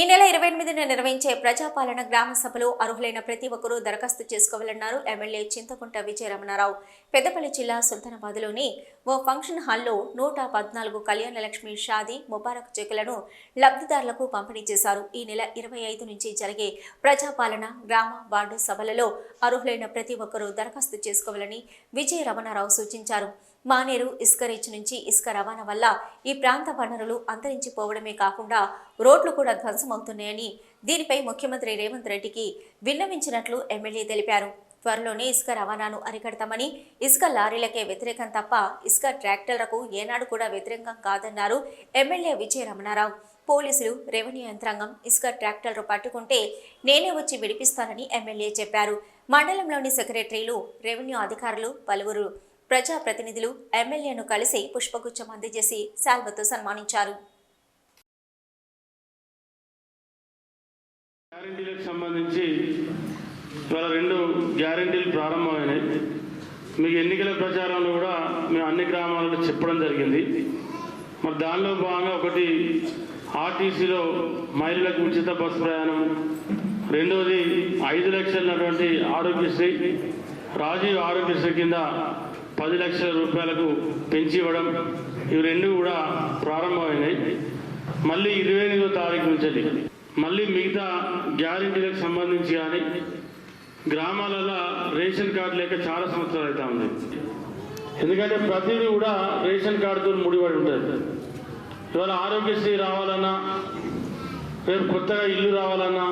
ఈ నెల ఇరవై ఎనిమిదిన నిర్వహించే ప్రజాపాలన గ్రామ సభలో అర్హులైన ప్రతి ఒక్కరూ దరఖాస్తు చేసుకోవాలన్నారు ఎమ్మెల్యే చింతకుంట విజయరమణారావు. పెద్దపల్లి జిల్లా సుల్తానాబాద్లోని ఓ ఫంక్షన్ హాల్లో నూట పద్నాలుగు కళ్యాణ లక్ష్మి షాదీ ముబారక్ చెక్కులను లబ్ధిదారులకు పంపిణీ చేశారు. ఈ నెల ఇరవై ఐదు నుంచి జరిగే ప్రజాపాలన గ్రామ వార్డు సభలలో అర్హులైన ప్రతి ఒక్కరూ దరఖాస్తు చేసుకోవాలని విజయరమణారావు సూచించారు. మానేరు ఇసుక రీచ్ నుంచి ఇసుక రవాణా వల్ల ఈ ప్రాంత వనరులు అంతరించిపోవడమే కాకుండా రోడ్లు కూడా ధ్వంసమవుతున్నాయని దీనిపై ముఖ్యమంత్రి రేవంత్ రెడ్డికి విన్నవించినట్లు ఎమ్మెల్యే తెలిపారు. త్వరలోనే ఇసుక రవాణాను అరికడతామని ఇసుక లారీలకే వ్యతిరేకం తప్ప ఇసుక ట్రాక్టర్లకు ఏనాడు కూడా వ్యతిరేకం కాదన్నారు ఎమ్మెల్యే విజయ రమణారావు పోలీసులు రెవెన్యూ యంత్రాంగం ఇసుక ట్రాక్టర్లు పట్టుకుంటే నేనే వచ్చి విడిపిస్తానని ఎమ్మెల్యే చెప్పారు. మండలంలోని సెక్రటరీలు రెవెన్యూ అధికారులు పలువురు ప్రజాప్రతినిధులు ఎమ్మెల్యేను కలిసి పుష్పగుచ్చం అందజేసి శాల్వతో సన్మానించారు. గ్యారంటీలకు సంబంధించి ఇవాళ రెండు గ్యారంటీలు ప్రారంభమైనాయి. మీకు ఎన్నికల ప్రచారంలో కూడా మేము అన్ని గ్రామాలలో చెప్పడం జరిగింది. మరి దానిలో భాగంగా ఒకటి ఆర్టీసీలో మహిళలకు ఉచిత బస్సు ప్రయాణం రెండవది ఐదు లక్షలటువంటి ఆరోగ్యశ్రీ రాజీవ్ ఆరోగ్యశ్రీ కింద పది లక్షల రూపాయలకు పెంచి ఇవ్వడం ఇవి రెండు కూడా ప్రారంభమైనాయి. మళ్ళీ ఇరవై ఎనిమిదో తారీఖు నుంచి మళ్ళీ మిగతా గ్యారెంటీలకు సంబంధించి కానీ గ్రామాలలో రేషన్ కార్డు లేక చాలా సంవత్సరాలు అవుతా ఉంది. ఎందుకంటే ప్రతిదీ కూడా రేషన్ కార్డుతో ముడిపడి ఉంటుంది. ఇవాళ ఆరోగ్యశ్రీ రావాలన్నా రేపు కొత్తగా ఇల్లు రావాలన్నా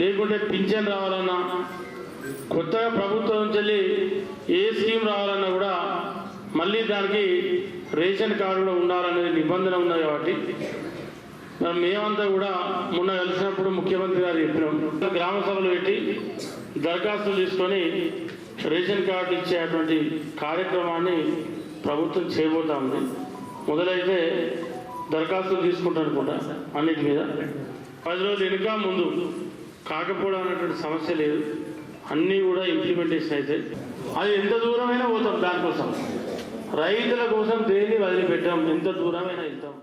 లేకుంటే పింఛన్ రావాలన్నా కొత్తగా ప్రభుత్వం నుంచి ఏ స్కీమ్ రావాలన్నా కూడా మళ్ళీ దానికి రేషన్ కార్డులో ఉండాలనేది నిబంధన ఉన్నది కాబట్టి మేమంతా కూడా మొన్న కలిసినప్పుడు ముఖ్యమంత్రి గారు చెప్పినాం. గ్రామ సభలు పెట్టి దరఖాస్తులు తీసుకొని రేషన్ కార్డు ఇచ్చేటువంటి కార్యక్రమాన్ని ప్రభుత్వం చేయబోతా ఉంది. మొదలైతే దరఖాస్తులు తీసుకుంటాను అనుకుంటా అన్నిటి మీద. పది రోజులు వెనుక ముందు కాకపోవడం అనేటువంటి సమస్య లేదు. అన్నీ కూడా ఇంప్లిమెంటేషన్ అయితే అది ఎంత దూరమైనా పోతాం దానికోసం. రైతుల కోసం దేన్ని వదిలిపెట్టాం? ఎంత దూరమైనా వెళ్తాం?